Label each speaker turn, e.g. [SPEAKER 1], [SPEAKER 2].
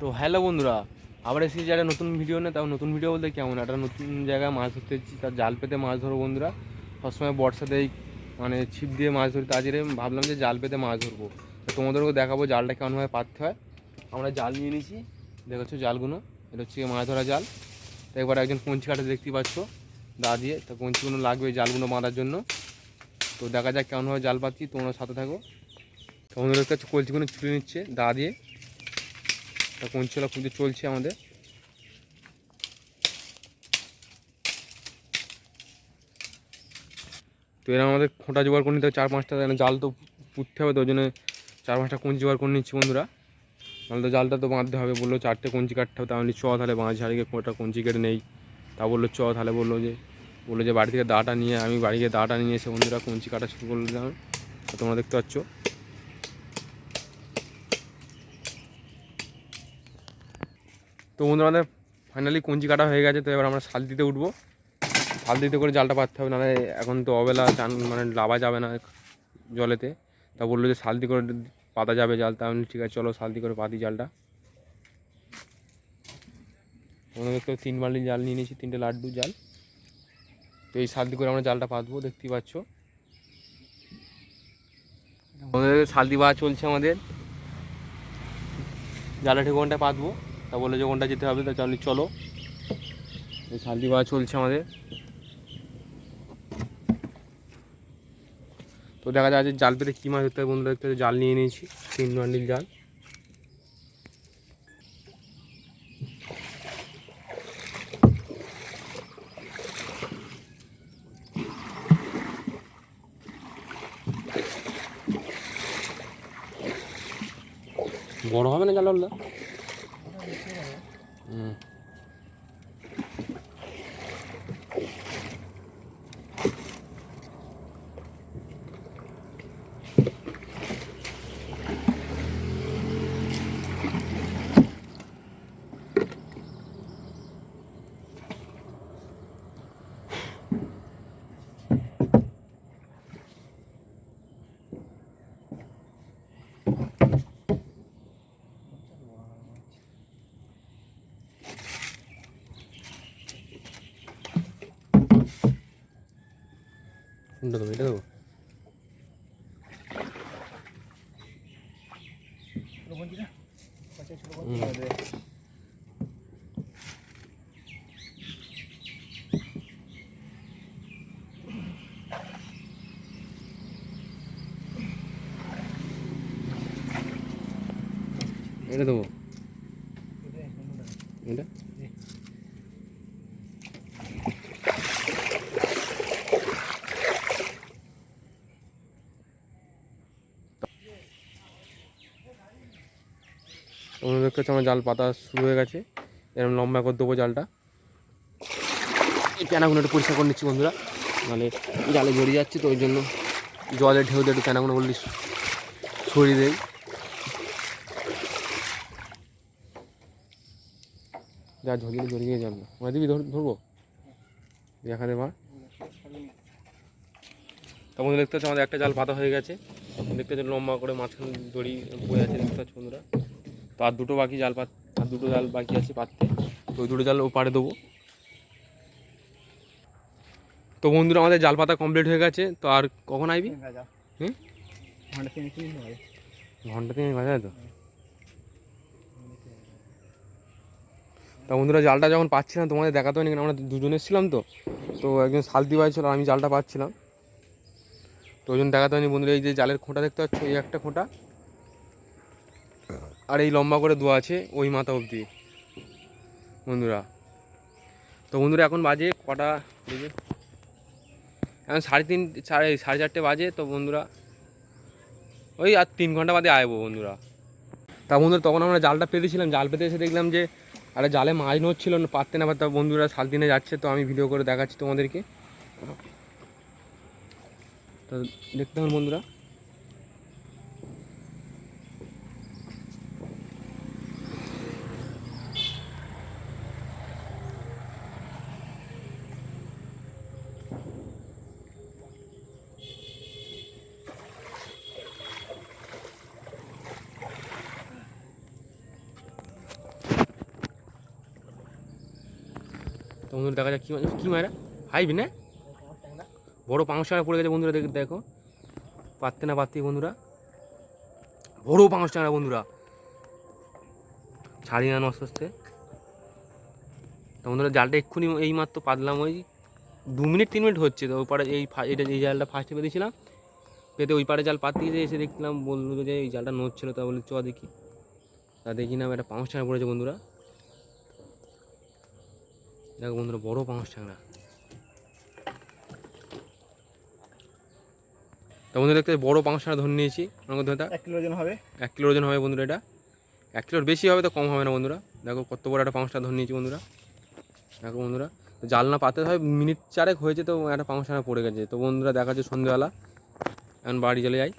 [SPEAKER 1] তো হ্যালো বন্ধুরা, আবার এসেছি একটা নতুন ভিডিও না তাও নতুন ভিডিও বলতে কেমন? একটা নতুন জায়গায় মাছ ধরতে এসেছি, তার জাল পেতে মাছ ধরো বন্ধুরা। সবসময় বর্ষাতেই মানে ছিপ দিয়ে মাছ ধরতে। আজকে ভাবলাম যে জাল পেতে মাছ ধরবো। তোমাদেরকে দেখাবো জালটা কেমনভাবে পাততে হয়। আমরা জাল নিয়ে নিয়েছি, দেখেছ জালগুলো? এটা হচ্ছে মাছ ধরা জাল। তো একবার একজন কঞ্চি কাটা দেখতে পাচ্ছ, দা দিয়ে। তো কঞ্চিগুলো লাগবে জালগুলো বাঁধার জন্য। তো দেখা যাক কেমনভাবে জাল পাচ্ছি, তোমরা সাথে থাকো। তো আমাদের কাছে কলচিগুলো ছুটে নিচ্ছে দা দিয়ে। তা কঞ্চিলা খুঁজে চলছে আমাদের। তো এরা আমাদের খোঁটা জোগাড় করে নিতে হবে, চার পাঁচটা জাল তো পুঁততে হবে, তো ওই জন্য চার পাঁচটা কঞ্চি জোগাড় করে নিচ্ছি বন্ধুরা। নাহলে তো জালটা তো বাঁধতে হবে, বলল চারটে কঞ্চি কাটতে হবে, তাহলে চ তাহলে বাঁধ ঝাড়িয়ে কোটা কঞ্চি কেটে নেই। তা বলল চ তাহলে বলল যে বলল যে বাড়ি থেকে দাটা নিয়ে, আমি বাড়ি গিয়ে দাটা নিয়ে এসে বন্ধুরা কঞ্চি কাটা শুরু করলাম তোমরা দেখতে পাচ্ছ তো বন্ধুরা আমাদের ফাইনালি কঞ্চি কাটা হয়ে গেছে, তো এবার আমরা শাল দিতে উঠবো। শাল দিতে করে জালটা পাততে হবে, নাহলে এখন তো অবেলা চান মানে লাভা যাবে না জলেতে। তা বলল যে শালদি করে পাতা যাবে জাল, তা আমি ঠিক আছে, চলো শালদি করে পাতি জালটা। আমাদের দেখতে তিন বাল্টি জাল নিয়ে নিয়েছি, তিনটে লাড্ডু জাল। তো এই শালদি করে আমরা জালটা পাতবো, দেখতেই পাচ্ছ। আমাদের শালদি বাওয়া চলছে আমাদের। জালটা ঠিক কোনটা পাতবো। তা বলে যে কোনটা যেতে হবে, তা চলো চলো। শালদি বাওয়া চলছে আমাদের। তো দেখা যাচ্ছে জাল পেতে কী মাছ ধরতে হবে দেখতে জাল নিয়ে নিয়েছি, তিন বান্ডিল জাল। বড় হবে না জালটা হুম কোনটা দেবো এটা দেবো এটা দেবো তোমরা দেখতে আমার জাল পাতা শুরু হয়ে গেছে। এরকম লম্বা করে দেবো জালটা। এই প্যানাগুলো একটু পরিষ্কার করে নিচ্ছি বন্ধুরা। মানে জালে জড়িয়ে যাচ্ছে তো ওই জন্য জলে ঢেউ দিয়ে একটু প্যানাগুলো বললি সরিয়ে দেয় যা ঝরিয়ে জড়িয়ে যাবে না দিবি ধর- ধরবো? দেখা দে মার তখন দেখতে পাচ্ছ আমাদের একটা জাল পাতা হয়ে গেছে। দেখতে পাচ্ছ লম্বা করে মাঝখানে দড়ি বয়ে আছে, দেখতে পাচ্ছ বন্ধুরা। তো আর দুটো বাকি জাল পাত আর দুটো জাল বাকি আছে পাততে। তো ওই দুটো জাল ও পাড়ে দেবো। তো বন্ধুরা আমাদের জাল পাতা কমপ্লিট হয়ে গেছে। তো আর কখন আইবি? হুম? ঘণ্টা তিন বাজে তো? তা বন্ধুরা জালটা যখন পাচ্ছিলাম তোমাদের দেখাতে হয়নি কারণ আমরা দুজনে ছিলাম তো। তো একজন শালতি ভাই ছিল আর আমি জালটা পাচ্ছিলাম। তো ওই জন্য দেখাতে হয়নি বন্ধুরা এই যে জালের খোঁটা দেখতে পাচ্ছ এই একটা খোঁটা। আর এই লম্বা করে দোয়া আছে ওই মাথা অবধি। বন্ধুরা, তো বন্ধুরা, এখন বাজে কটা দেখি এখন সাড়ে তিন, সাড়ে সাড়ে চারটে বাজে, তো বন্ধুরা, ওই আর তিন ঘণ্টা বাদে আসব বন্ধুরা। তা বন্ধুরা, তখন আমরা জালটা পেতেছিলাম জাল পেতে এসে দেখলাম যে, আরে জালে মাছ নড়ছিল না পারতে না পারতে, বন্ধুরা, সাত দিনে যাচ্ছে, তো আমি ভিডিও করে দেখাচ্ছি তোমাদেরকে। তো দেখতে হবে বন্ধুরা। তো বন্ধুরা, দেখা যাক কী কী মারা হাইবি না বড় পাঁচ টাকা পড়ে গেছে বন্ধুরা, দেখ- পারতে না পারতেই বন্ধুরা। বড় পাঁচ টাকা বন্ধুরা। ছাড়ি না আস্তে আস্তে তো বন্ধুরা, জালটা এক্ষুনি এই মাত্র পাতলাম, ওই দু মিনিট, তিন মিনিট হচ্ছে। তো ওই পাড়ে এই এটা এই জালটা ফার্স্টে পেতেছিলাম, পেতে ওই পাড়ে জাল পাতি দিয়ে এসে দেখলাম বলল যে এই জালটা নড়ছিল, তা বলে চ দেখি। তা দেখি না, একটা পাঁচ টাকা পড়েছে বন্ধুরা। দেখো বন্ধুরা বড় পাঁচ টাকা তা বন্ধুরা দেখতে বড় পাঁচ টাকা ধরে নিয়েছি আমার ধরে
[SPEAKER 2] এক কিলো ওজন হবে
[SPEAKER 1] এক কিলো ওজন হবে বন্ধুরা এটা এক কিলোর বেশি হবে তো কম হবে না বন্ধুরা দেখো কত বড় একটা পাঁচটা ধরে নিয়েছি বন্ধুরা দেখো বন্ধুরা তো জাল না পাতে হয় মিনিট চারেক হয়েছে তো একটা পাঁচটা পড়ে গেছে তো বন্ধুরা দেখা যাচ্ছে সন্ধ্যেবেলা এখন বাড়ি চলে যাই